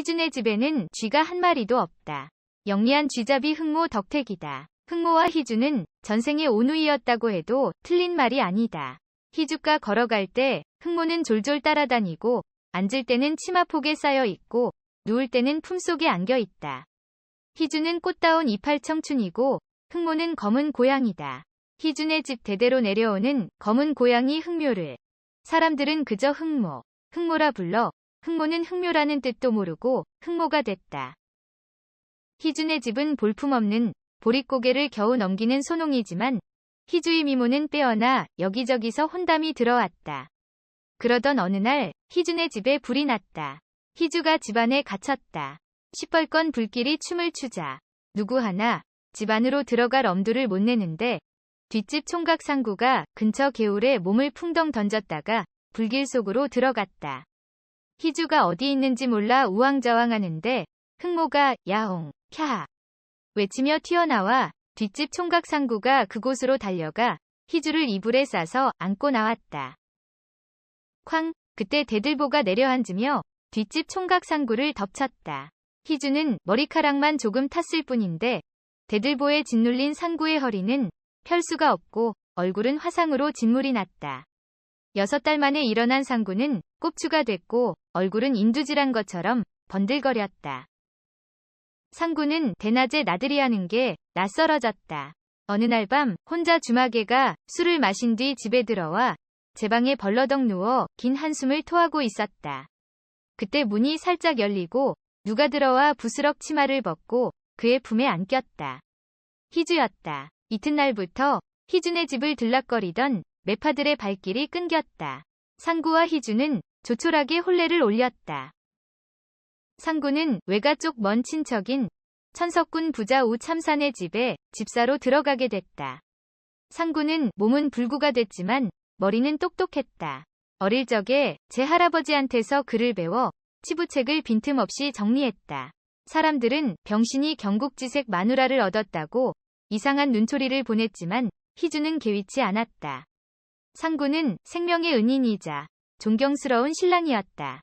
희준의 집에는 쥐가 한 마리도 없다. 영리한 쥐잡이 흑모 덕택이다. 흑모와 희준은 전생의 온우이였다고 해도 틀린 말이 아니다. 희주가 걸어갈 때 흑모는 졸졸 따라다니고 앉을 때는 치마폭에 쌓여 있고 누울 때는 품속에 안겨 있다. 희준은 꽃다운 이팔 청춘이고 흑모는 검은 고양이다. 희준의 집 대대로 내려오는 검은 고양이 흑묘를 사람들은 그저 흑모, 흑모라 불러 흑모는 흑묘라는 뜻도 모르고 흑모가 됐다. 희준의 집은 볼품없는 보릿고개를 겨우 넘기는 소농이지만 희주의 미모는 빼어나 여기저기서 혼담이 들어왔다. 그러던 어느 날 희준의 집에 불이 났다. 희주가 집안에 갇혔다. 시뻘건 불길이 춤을 추자 누구 하나 집 안으로 들어갈 엄두를 못 내는데 뒷집 총각 상구가 근처 개울에 몸을 풍덩 던졌다가 불길 속으로 들어갔다. 희주가 어디 있는지 몰라 우왕좌왕하는데 흑모가 야옹, 캬 외치며 튀어나와 뒷집 총각 상구가 그곳으로 달려가 희주를 이불에 싸서 안고 나왔다. 쾅, 그때 대들보가 내려앉으며 뒷집 총각 상구를 덮쳤다. 희주는 머리카락만 조금 탔을 뿐인데 대들보에 짓눌린 상구의 허리는 펼 수가 없고 얼굴은 화상으로 진물이 났다. 여섯 달 만에 일어난 상구는 꼽추가 됐고 얼굴은 인두질한 것처럼 번들거렸다. 상구는 대낮에 나들이 하는 게 낯설어졌다. 어느 날 밤 혼자 주마개가 술을 마신 뒤 집에 들어와 제 방에 벌러덩 누워 긴 한숨을 토하고 있었다. 그때 문이 살짝 열리고 누가 들어와 부스럭 치마를 벗고 그의 품에 안겼다. 희주였다. 이튿날부터 희준의 집을 들락거리던 매파들의 발길이 끊겼다. 상구와 희준은 조촐하게 혼례를 올렸다. 상구는 외가 쪽 먼 친척인 천석군 부자 우참산의 집에 집사로 들어가게 됐다. 상구는 몸은 불구가 됐지만 머리는 똑똑했다. 어릴 적에 제 할아버지한테서 글을 배워 치부책을 빈틈없이 정리했다. 사람들은 병신이 경국지색 마누라를 얻었다고 이상한 눈초리를 보냈지만 희주는 개의치 않았다. 상구는 생명의 은인이자 존경스러운 신랑이었다.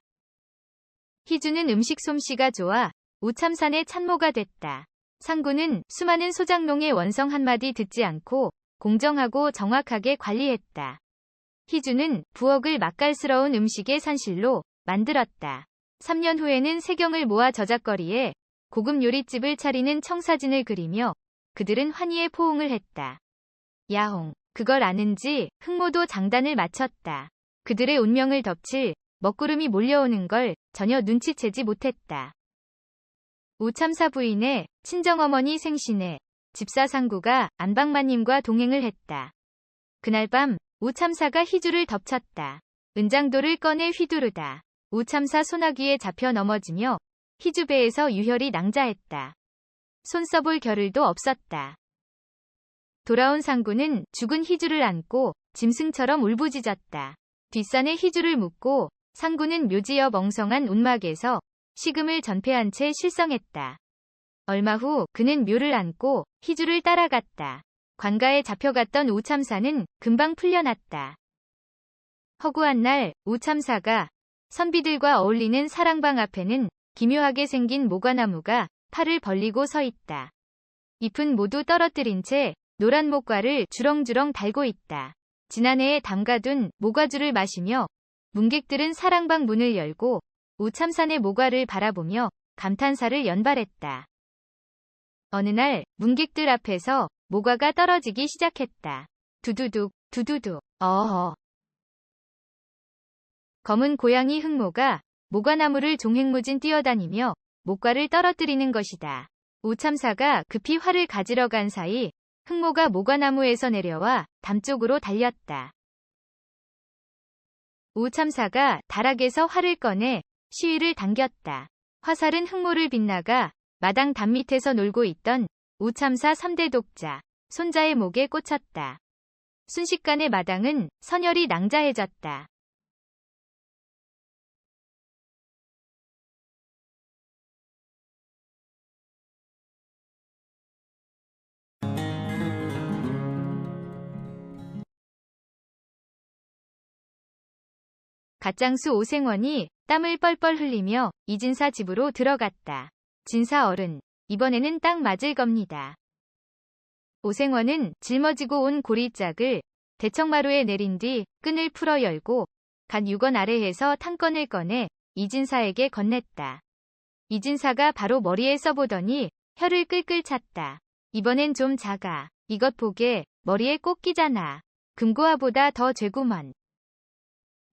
희주는 음식 솜씨가 좋아 우참산의 참모가 됐다. 상구는 수많은 소장농의 원성 한마디 듣지 않고 공정하고 정확하게 관리했다. 희주는 부엌을 맛깔스러운 음식의 산실로 만들었다. 3년 후에는 세경을 모아 저작거리에 고급 요리집을 차리는 청사진을 그리며 그들은 환희의 포옹을 했다. 야홍, 그걸 아는지 흑모도 장단을 마쳤다. 그들의 운명을 덮칠 먹구름이 몰려오는 걸 전혀 눈치채지 못했다. 우참사 부인의 친정어머니 생신에 집사 상구가 안방마님과 동행을 했다. 그날 밤 우참사가 희주를 덮쳤다. 은장도를 꺼내 휘두르다. 우참사 소나기에 잡혀 넘어지며 희주배에서 유혈이 낭자했다. 손 써볼 겨를도 없었다. 돌아온 상구는 죽은 희주를 안고 짐승처럼 울부짖었다. 뒷산에 희주를 묻고 상구는 묘지 옆 엉성한 운막에서 식음을 전폐한 채 실성했다. 얼마 후 그는 묘를 안고 희주를 따라갔다. 관가에 잡혀갔던 우참사는 금방 풀려났다. 허구한 날 우참사가 선비들과 어울리는 사랑방 앞에는 기묘하게 생긴 모과나무가 팔을 벌리고 서 있다. 잎은 모두 떨어뜨린 채 노란 목과를 주렁주렁 달고 있다. 지난해에 담가둔 모과주를 마시며 문객들은 사랑방 문을 열고 우참산의 모과를 바라보며 감탄사를 연발했다. 어느 날 문객들 앞에서 모과가 떨어지기 시작했다. 두두둑, 두두둑, 어허. 검은 고양이 흑모가 모과나무를 종횡무진 뛰어다니며 목과를 떨어뜨리는 것이다. 우참사가 급히 활을 가지러 간 사이 흑모가 모과나무에서 내려와 담 쪽으로 달렸다. 우참사가 다락에서 활을 꺼내 시위를 당겼다. 화살은 흑모를 빗나가 마당 담 밑에서 놀고 있던 우참사 3대 독자, 손자의 목에 꽂혔다. 순식간에 마당은 선열이 낭자해졌다. 갓장수 오생원이 땀을 뻘뻘 흘리며 이진사 집으로 들어갔다. 진사 어른, 이번에는 딱 맞을 겁니다. 오생원은 짊어지고 온 고리짝을 대청마루에 내린 뒤 끈을 풀어 열고 갓 6원 아래에서 탄건을 꺼내 이진사에게 건넸다. 이진사가 바로 머리에 써보더니 혀를 끌끌 찼다. 이번엔 좀 작아. 이것 보게 머리에 꼭 끼잖아. 금고화보다 더 죄구먼.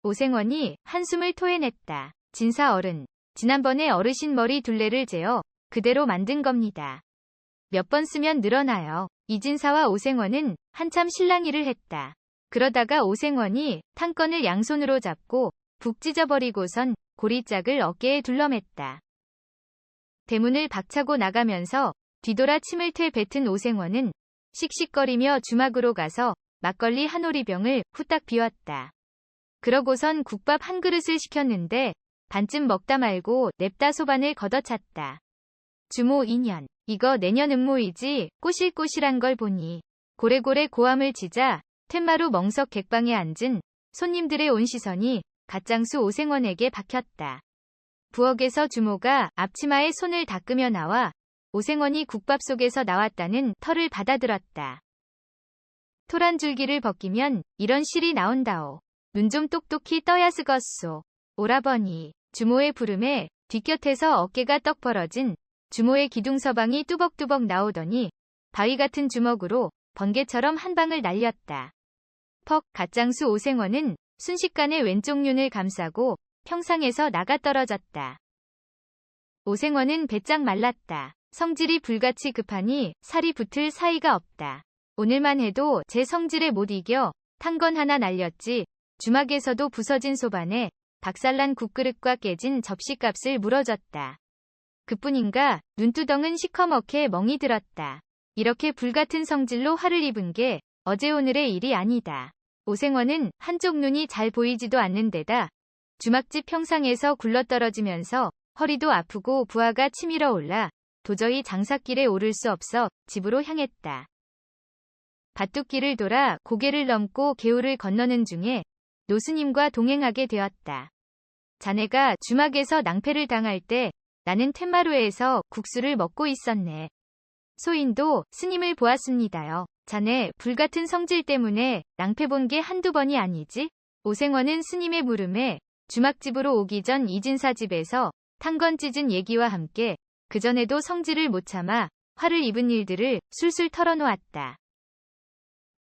오생원이 한숨을 토해냈다. 진사 어른. 지난번에 어르신 머리 둘레를 재어 그대로 만든 겁니다. 몇 번 쓰면 늘어나요. 이진사와 오생원은 한참 실랑이를 했다. 그러다가 오생원이 탄건을 양손으로 잡고 북 찢어버리고선 고리짝을 어깨에 둘러맸다. 대문을 박차고 나가면서 뒤돌아 침을 퇴 뱉은 오생원은 씩씩거리며 주막으로 가서 막걸리 한 오리병을 후딱 비웠다. 그러고선 국밥 한 그릇을 시켰는데 반쯤 먹다 말고 냅다 소반을 걷어찼다. 주모 2년. 이거 내년 음모이지 꼬실꼬실한 걸 보니 고래고래 고함을 치자 퇴마루 멍석 객방에 앉은 손님들의 온 시선이 갓장수 오생원에게 박혔다. 부엌에서 주모가 앞치마에 손을 닦으며 나와 오생원이 국밥 속에서 나왔다는 털을 받아들었다. 토란 줄기를 벗기면 이런 실이 나온다오. 눈 좀 똑똑히 떠야 쓰겄소. 오라버니, 주모의 부름에 뒷곁에서 어깨가 떡 벌어진 주모의 기둥서방이 뚜벅뚜벅 나오더니 바위 같은 주먹으로 번개처럼 한 방을 날렸다. 퍽 갓장수 오생원은 순식간에 왼쪽 눈을 감싸고 평상에서 나가 떨어졌다. 오생원은 배짱 말랐다. 성질이 불같이 급하니 살이 붙을 사이가 없다. 오늘만 해도 제 성질에 못 이겨 탄 건 하나 날렸지 주막에서도 부서진 소반에 박살난 국그릇과 깨진 접시값을 물어줬다. 그뿐인가 눈두덩은 시커멓게 멍이 들었다. 이렇게 불같은 성질로 화를 입은 게 어제 오늘의 일이 아니다. 오생원은 한쪽 눈이 잘 보이지도 않는 데다 주막집 평상에서 굴러떨어지면서 허리도 아프고 부하가 치밀어 올라 도저히 장사길에 오를 수 없어 집으로 향했다. 밭둑길을 돌아 고개를 넘고 개울을 건너는 중에 노스님과 동행하게 되었다. 자네가 주막에서 낭패를 당할 때 나는 텐마루에서 국수를 먹고 있었네. 소인도 스님을 보았습니다요. 자네 불같은 성질 때문에 낭패 본 게 한두 번이 아니지? 오생원은 스님의 물음에 주막집으로 오기 전 이진사 집에서 탄건 찢은 얘기와 함께 그전에도 성질을 못 참아 화를 입은 일들을 술술 털어놓았다.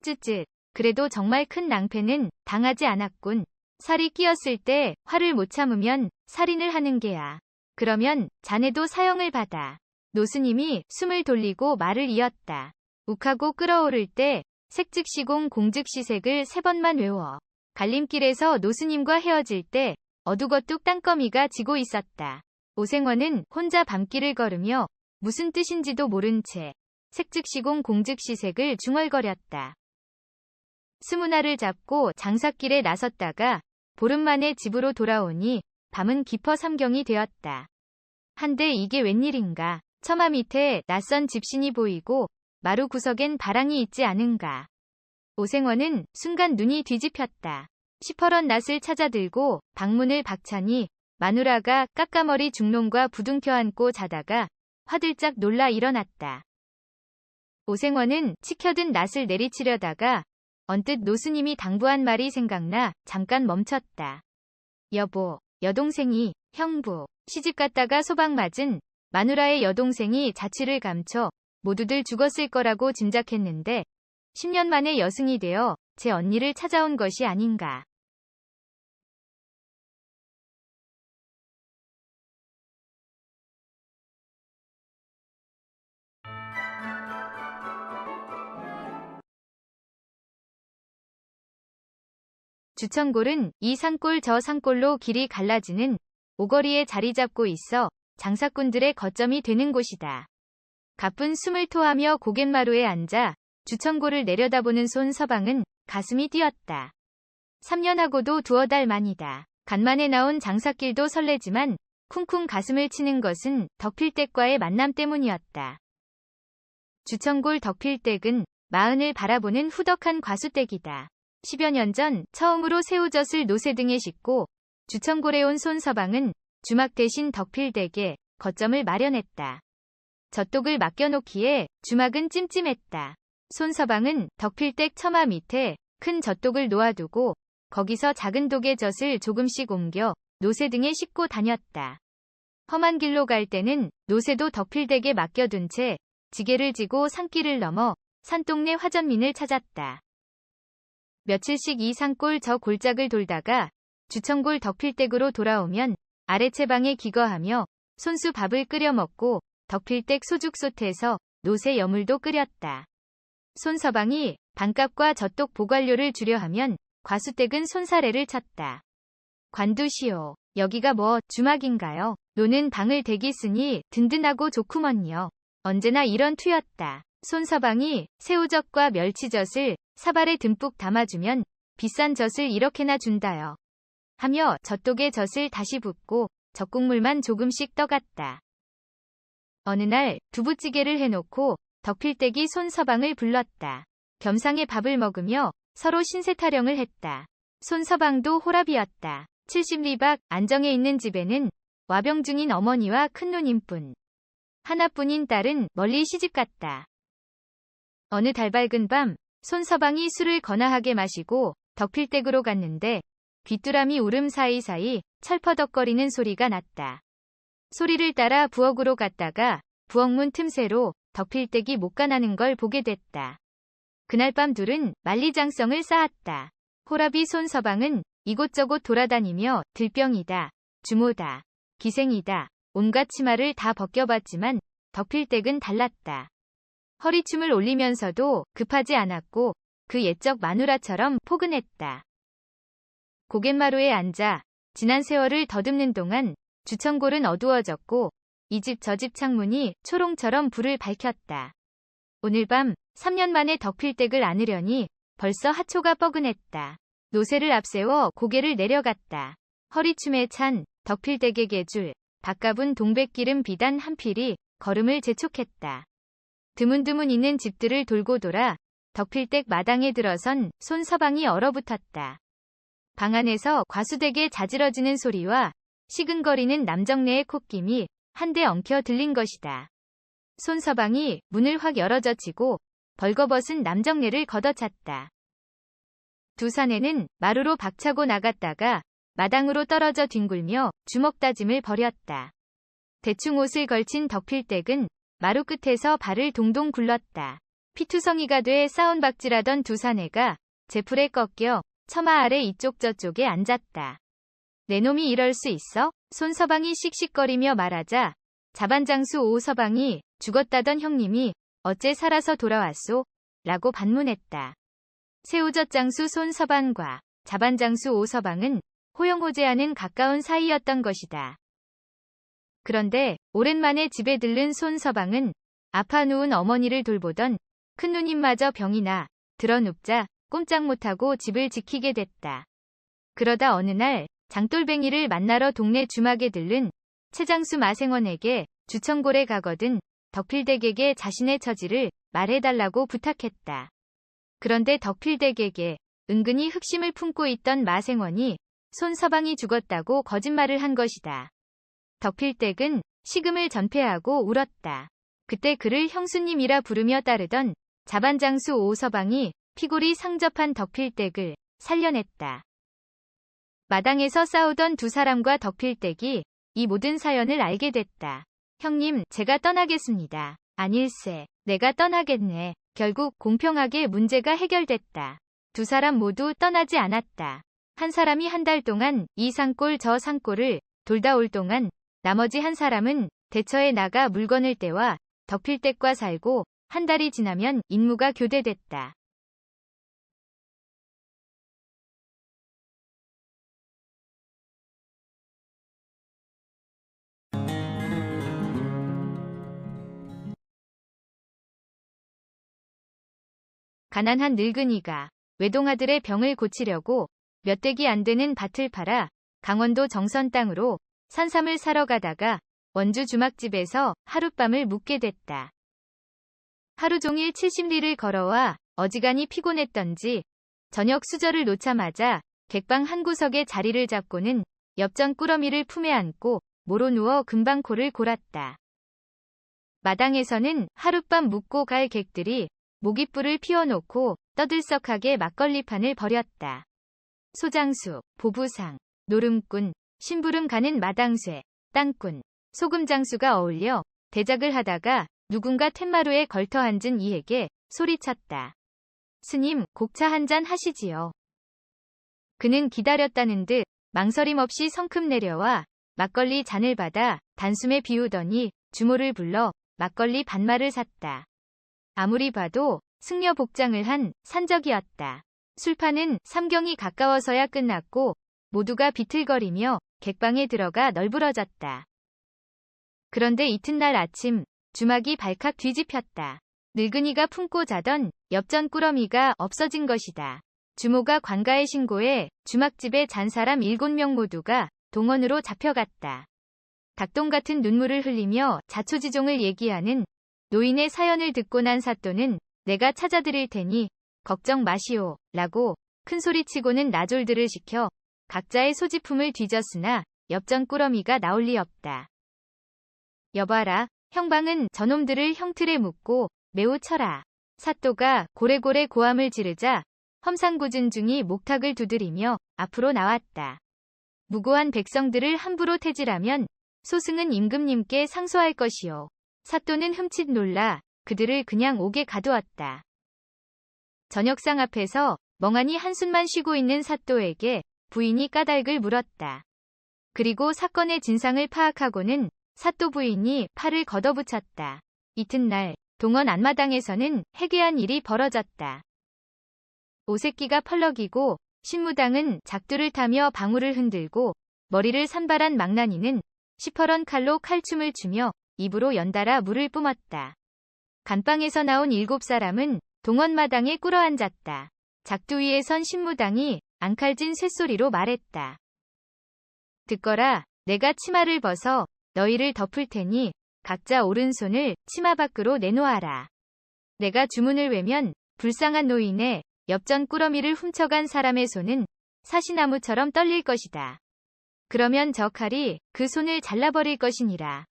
쯧쯧. 그래도 정말 큰 낭패는 당하지 않았군. 살이 끼었을 때 화를 못 참으면 살인을 하는 게야. 그러면 자네도 사형을 받아. 노스님이 숨을 돌리고 말을 이었다. 욱하고 끓어오를 때 색즉시공 공즉시색을 세 번만 외워. 갈림길에서 노스님과 헤어질 때 어둑어둑 땅거미가 지고 있었다. 오생원은 혼자 밤길을 걸으며 무슨 뜻인지도 모른 채 색즉시공 공즉시색을 중얼거렸다. 스무날을 잡고 장사길에 나섰다가 보름 만에 집으로 돌아오니 밤은 깊어 삼경이 되었다. 한데 이게 웬일인가. 처마 밑에 낯선 집신이 보이고 마루 구석엔 바랑이 있지 않은가. 오생원은 순간 눈이 뒤집혔다. 시퍼런 낯을 찾아들고 방문을 박차니 마누라가 까까머리 중놈과 부둥켜 안고 자다가 화들짝 놀라 일어났다. 오생원은 치켜든 낯을 내리치려다가 언뜻 노스님이 당부한 말이 생각나 잠깐 멈췄다. 여보, 여동생이, 형부, 시집 갔다가 소방 맞은 마누라의 여동생이 자취를 감춰 모두들 죽었을 거라고 짐작했는데 10년 만에 여승이 되어 제 언니를 찾아온 것이 아닌가. 주천골은 이 산골 저 산골로 길이 갈라지는 오거리에 자리 잡고 있어 장사꾼들의 거점이 되는 곳이다. 가쁜 숨을 토하며 고갯마루에 앉아 주천골을 내려다보는 손 서방은 가슴이 뛰었다. 3년하고도 두어 달 만이다. 간만에 나온 장사길도 설레지만 쿵쿵 가슴을 치는 것은 덕필댁과의 만남 때문이었다. 주천골 덕필댁은 마흔을 바라보는 후덕한 과수댁이다. 10여 년 전 처음으로 새우젓을 노새 등에 싣고 주천골에 온 손서방은 주막 대신 덕필댁에 거점을 마련했다. 젖독을 맡겨놓기에 주막은 찜찜했다. 손서방은 덕필댁 처마 밑에 큰 젖독을 놓아두고 거기서 작은 독의 젖을 조금씩 옮겨 노새 등에 싣고 다녔다. 험한 길로 갈 때는 노새도 덕필댁에 맡겨둔 채 지게를 지고 산길을 넘어 산동네 화전민을 찾았다. 며칠씩 이 산골 저 골짝을 돌다가 주천골 덕필댁으로 돌아오면 아래 채방에 기거하며 손수 밥을 끓여 먹고 덕필댁 소죽솥에서 노새 여물도 끓였다. 손서방이 반값과 젖독 보관료를 주려 하면 과수댁은 손사래를 쳤다. 관두시오. 여기가 뭐 주막인가요? 노는 방을 대기 쓰니 든든하고 좋구먼요. 언제나 이런 투였다. 손서방이 새우젓과 멸치젓을 사발에 듬뿍 담아주면 비싼 젓을 이렇게나 준다요. 하며 젖독에 젓을 다시 붓고 젖국물만 조금씩 떠갔다. 어느 날 두부찌개를 해놓고 덕필댁이 손서방을 불렀다. 겸상의 밥을 먹으며 서로 신세 타령을 했다. 손서방도 호랍이었다. 70리박 안정에 있는 집에는 와병 중인 어머니와 큰누님뿐. 하나뿐인 딸은 멀리 시집갔다. 어느 달 밝은 밤 손서방이 술을 거나하게 마시고 덕필댁으로 갔는데 귀뚜라미 울음 사이사이 철퍼덕거리는 소리가 났다. 소리를 따라 부엌으로 갔다가 부엌문 틈새로 덕필댁이 못 가나는 걸 보게 됐다. 그날 밤 둘은 만리장성을 쌓았다. 호라비 손서방은 이곳저곳 돌아다니며 들병이다, 주모다, 기생이다, 온갖 치마를 다 벗겨봤지만 덕필댁은 달랐다. 허리춤을 올리면서도 급하지 않았고 그 옛적 마누라처럼 포근했다. 고갯마루에 앉아 지난 세월을 더듬는 동안 주천골은 어두워졌고 이 집 저 집 창문이 초롱처럼 불을 밝혔다. 오늘 밤 3년 만에 덕필댁을 안으려니 벌써 하초가 뻐근했다. 노새를 앞세워 고개를 내려갔다. 허리춤에 찬 덕필댁에게 줄 밥값은 동백기름 비단 한 필이 걸음을 재촉했다. 드문드문 있는 집들을 돌고 돌아 덕필댁 마당에 들어선 손서방이 얼어붙었다. 방 안에서 과수댁에 자지러지는 소리와 시근거리는 남정네의 콧김이 한데 엉켜 들린 것이다. 손서방이 문을 확 열어젖히고 벌거벗은 남정네를 걷어찼다. 두 사내는 마루로 박차고 나갔다가 마당으로 떨어져 뒹굴며 주먹다짐을 벌였다. 대충 옷을 걸친 덕필댁은 마루 끝에서 발을 동동 굴렀다. 피투성이가 돼 싸운박질하던 두 사내가 제풀에 꺾여 처마 아래 이쪽 저쪽에 앉았다. 내 놈이 이럴 수 있어? 손서방이 씩씩거리며 말하자 자반장수 오서방이 죽었다던 형님이 어째 살아서 돌아왔소? 라고 반문했다. 새우젓 장수 손서방과 자반장수 오서방은 호영호재하는 가까운 사이였던 것이다. 그런데 오랜만에 집에 들른 손서방은 아파 누운 어머니를 돌보던 큰 누님마저 병이 나 들어 눕자 꼼짝 못하고 집을 지키게 됐다. 그러다 어느 날 장돌뱅이를 만나러 동네 주막에 들른 최장수 마생원에게 주천골에 가거든 덕필댁에게 자신의 처지를 말해달라고 부탁했다. 그런데 덕필댁에게 은근히 흑심을 품고 있던 마생원이 손서방이 죽었다고 거짓말을 한 것이다. 덕필댁은 식음을 전폐하고 울었다. 그때 그를 형수님이라 부르며 따르던 자반장수 오서방이 피골이 상접한 덕필댁을 살려냈다. 마당에서 싸우던 두 사람과 덕필댁이 이 모든 사연을 알게 됐다. 형님, 제가 떠나겠습니다. 아닐세, 내가 떠나겠네. 결국 공평하게 문제가 해결됐다. 두 사람 모두 떠나지 않았다. 한 사람이 한 달 동안 이 산골 저 산골을 돌다 올 동안 나머지 한 사람은 대처에 나가 물건을 떼와 덕필댁과 살고 한 달이 지나면 임무가 교대됐다. 가난한 늙은이가 외동아들의 병을 고치려고 몇 댁이 안 되는 밭을 팔아 강원도 정선 땅으로 산삼을 사러 가다가 원주 주막집에서 하룻밤을 묵게 됐다. 하루 종일 70리를 걸어와 어지간히 피곤했던지 저녁 수저를 놓자마자 객방 한 구석에 자리를 잡고는 엽전 꾸러미를 품에 안고 모로 누워 금방 코를 골았다. 마당에서는 하룻밤 묵고 갈 객들이 모깃불을 피워놓고 떠들썩하게 막걸리판을 벌였다. 소장수, 보부상, 노름꾼, 심부름 가는 마당쇠, 땅꾼, 소금장수가 어울려 대작을 하다가 누군가 텐마루에 걸터 앉은 이에게 소리쳤다. 스님, 곡차 한 잔 하시지요. 그는 기다렸다는 듯 망설임 없이 성큼 내려와 막걸리 잔을 받아 단숨에 비우더니 주모를 불러 막걸리 반마를 샀다. 아무리 봐도 승려 복장을 한 산적이었다. 술판은 삼경이 가까워서야 끝났고 모두가 비틀거리며 객방에 들어가 널브러졌다. 그런데 이튿날 아침 주막이 발칵 뒤집혔다. 늙은이가 품고 자던 엽전 꾸러미가 없어진 것이다. 주모가 관가에 신고해 주막집에 잔 사람 7명 모두가 동원으로 잡혀갔다. 닭똥 같은 눈물을 흘리며 자초지종을 얘기하는 노인의 사연을 듣고 난 사또는 내가 찾아드릴 테니 걱정 마시오 라고 큰소리치고는 나졸들을 시켜 각자의 소지품을 뒤졌으나 엽전 꾸러미가 나올 리 없다. 여봐라, 형방은 저놈들을 형틀에 묶고 매우 쳐라. 사또가 고래고래 고함을 지르자 험상궂은 중이 목탁을 두드리며 앞으로 나왔다. 무고한 백성들을 함부로 태질하면 소승은 임금님께 상소할 것이요. 사또는 흠칫 놀라 그들을 그냥 옥에 가두었다. 저녁상 앞에서 멍하니 한숨만 쉬고 있는 사또에게 부인이 까닭을 물었다. 그리고 사건의 진상을 파악하고는 사또 부인이 팔을 걷어붙였다. 이튿날 동원 안마당에서는 해괴한 일이 벌어졌다. 오새끼가 펄럭이고 신무당은 작두를 타며 방울을 흔들고 머리를 산발한 망나니는 시퍼런 칼로 칼춤을 추며 입으로 연달아 물을 뿜었다. 간방에서 나온 일곱 사람은 동원마당에 꿇어앉았다. 작두 위에 선 신무당이 앙칼진 쇳소리로 말했다. 듣거라, 내가 치마를 벗어 너희를 덮을 테니 각자 오른손을 치마 밖으로 내놓아라. 내가 주문을 외면 불쌍한 노인의 엽전 꾸러미를 훔쳐간 사람의 손은 사시나무처럼 떨릴 것이다. 그러면 저 칼이 그 손을 잘라버릴 것이니라.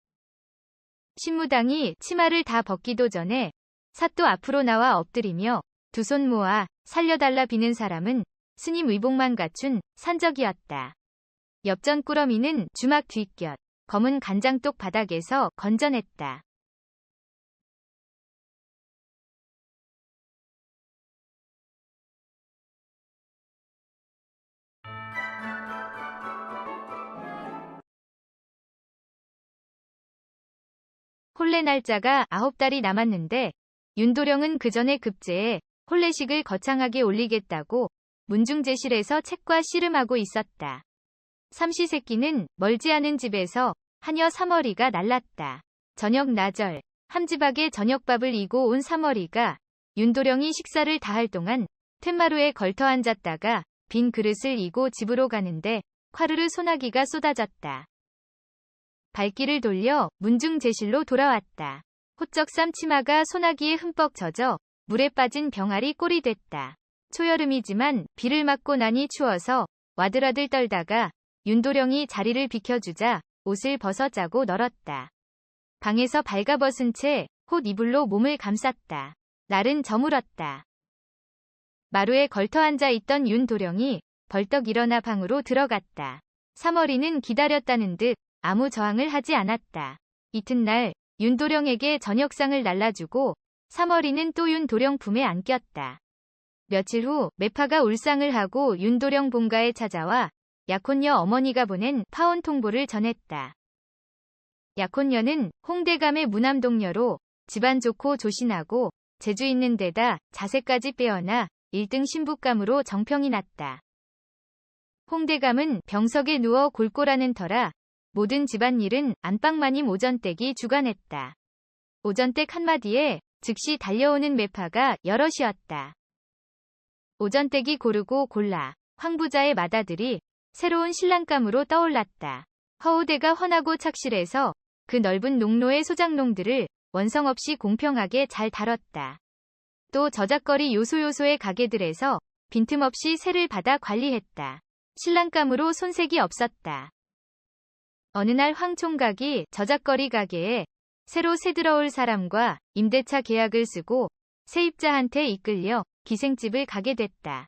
신무당이 치마를 다 벗기도 전에 사또 앞으로 나와 엎드리며 두 손 모아 살려달라 비는 사람은 스님 의복만 갖춘 산적이었다. 엽전 꾸러미는 주막 뒷곁, 검은 간장독 바닥에서 건져냈다. 혼례 날짜가 아홉 달이 남았는데 윤도령은 그 전에 급제에 혼례식을 거창하게 올리겠다고 문중제실에서 책과 씨름하고 있었다. 삼시세끼는 멀지 않은 집에서 하녀 사머리가 날랐다. 저녁 나절, 함지박에 저녁밥을 이고 온 사머리가 윤도령이 식사를 다할 동안 툇마루에 걸터 앉았다가 빈 그릇을 이고 집으로 가는데 화르르 소나기가 쏟아졌다. 발길을 돌려 문중제실로 돌아왔다. 호적삼 치마가 소나기에 흠뻑 젖어 물에 빠진 병아리 꼴이 됐다. 초여름이지만 비를 맞고 나니 추워서 와들와들 떨다가 윤도령이 자리를 비켜주자 옷을 벗어 짜고 널었다. 방에서 발가벗은 채 콧 이불로 몸을 감쌌다. 날은 저물었다. 마루에 걸터 앉아 있던 윤도령이 벌떡 일어나 방으로 들어갔다. 사머리는 기다렸다는 듯 아무 저항을 하지 않았다. 이튿날 윤도령에게 저녁상을 날라주고 사머리는 또 윤도령 품에 안겼다. 며칠 후 매파가 울상을 하고 윤도령 본가에 찾아와 약혼녀 어머니가 보낸 파혼 통보를 전했다. 약혼녀는 홍대감의 무남동녀로 집안 좋고 조신하고 재주 있는 데다 자세까지 빼어나 1등 신부감으로 정평이 났다. 홍대감은 병석에 누워 골골하는 터라 모든 집안일은 안방마님 오전댁이 주관했다. 오전댁 한마디에 즉시 달려오는 매파가 여럿이었다. 오전댁이 고르고 골라 황부자의 맏아들이 새로운 신랑감으로 떠올랐다. 허우대가 훤하고 착실해서 그 넓은 농로의 소장농들을 원성 없이 공평하게 잘 다뤘다. 또 저작거리 요소요소의 가게들에서 빈틈없이 세를 받아 관리했다. 신랑감으로 손색이 없었다. 어느 날 황 총각이 저작거리 가게에 새로 새 들어올 사람과 임대차 계약을 쓰고 세입자한테 이끌려 기생집을 가게 됐다.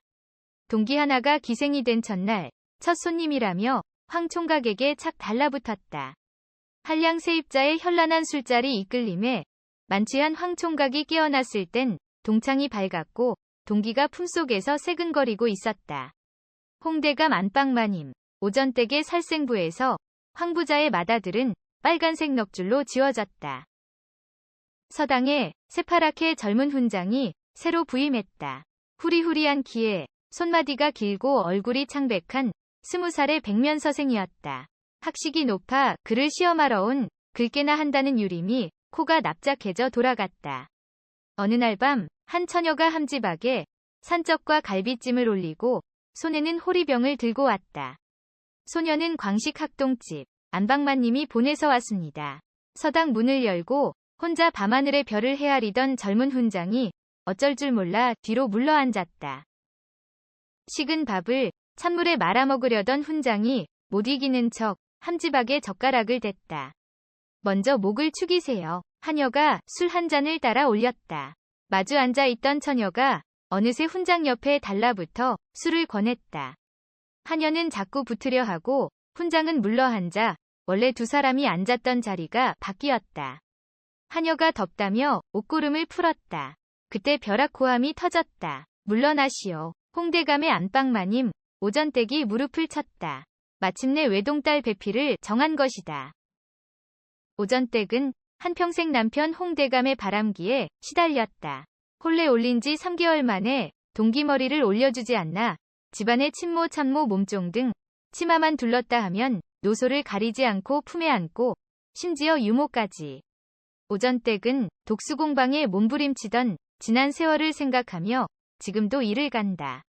동기 하나가 기생이 된 첫날 첫 손님이라며 황 총각에게 착 달라붙었다. 한량 세입자의 현란한 술자리 이끌림에 만취한 황 총각이 깨어났을 땐 동창이 밝았고 동기가 품속에서 새근거리고 있었다. 홍대감 안방마님 오전댁의 살생부에서 황부자의 맏아들은 빨간색 넉줄로 지워졌다. 서당에 새파랗게 젊은 훈장이 새로 부임했다. 후리후리한 키에 손마디가 길고 얼굴이 창백한 스무 살의 백면 서생이었다. 학식이 높아 글을 시험하러 온 글깨나 한다는 유림이 코가 납작해져 돌아갔다. 어느 날 밤 한 처녀가 함지박에 산적과 갈비찜을 올리고 손에는 호리병을 들고 왔다. 소녀는 광식 학동집 안방마님이 보내서 왔습니다. 서당 문을 열고 혼자 밤하늘의 별을 헤아리던 젊은 훈장이 어쩔 줄 몰라 뒤로 물러앉았다. 식은 밥을 찬물에 말아먹으려던 훈장이 못 이기는 척 함지박에 젓가락을 댔다. 먼저 목을 축이세요. 하녀가 술 한 잔을 따라 올렸다. 마주 앉아 있던 처녀가 어느새 훈장 옆에 달라붙어 술을 권했다. 하녀는 자꾸 붙으려 하고 훈장은 물러앉아 원래 두 사람이 앉았던 자리가 바뀌었다. 하녀가 덥다며 옷구름을 풀었다. 그때 벼락고함이 터졌다. 물러나시오. 홍대감의 안방마님 오전댁이 무릎을 쳤다. 마침내 외동딸 배필을 정한 것이다. 오전댁은 한평생 남편 홍대감의 바람기에 시달렸다. 홀레 올린 지 3개월 만에 동기머리를 올려주지 않나 집안의 친모 참모 몸종 등 치마만 둘렀다 하면 노소를 가리지 않고 품에 안고 심지어 유모까지. 오전댁은 독수공방에 몸부림치던 지난 세월을 생각하며 지금도 일을 간다.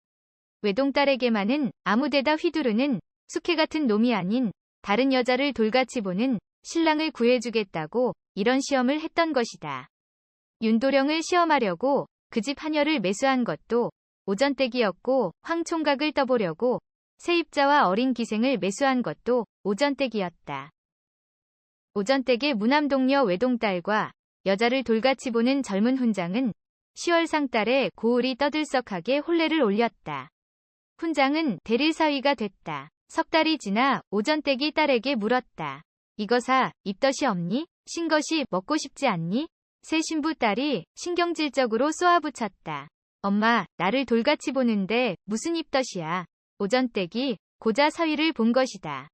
외동딸에게만은 아무데다 휘두르는 숙회 같은 놈이 아닌 다른 여자를 돌같이 보는 신랑을 구해주겠다고 이런 시험을 했던 것이다. 윤도령을 시험하려고 그집 하녀를 매수한 것도 오전댁이었고 황 총각을 떠보려고 세입자와 어린 기생을 매수한 것도 오전댁이었다. 오전댁의 무남동녀 외동딸과 여자를 돌같이 보는 젊은 훈장은 10월 상달에 고을이 떠들썩하게 혼례를 올렸다. 훈장은 대릴 사위가 됐다. 석 달이 지나 오전댁이 딸에게 물었다. 이거사 입덧이 없니? 신것이 먹고 싶지 않니? 새 신부 딸이 신경질적으로 쏘아붙였다. 엄마, 나를 돌같이 보는데 무슨 입덧이야. 오전댁이 고자 사위를 본 것이다.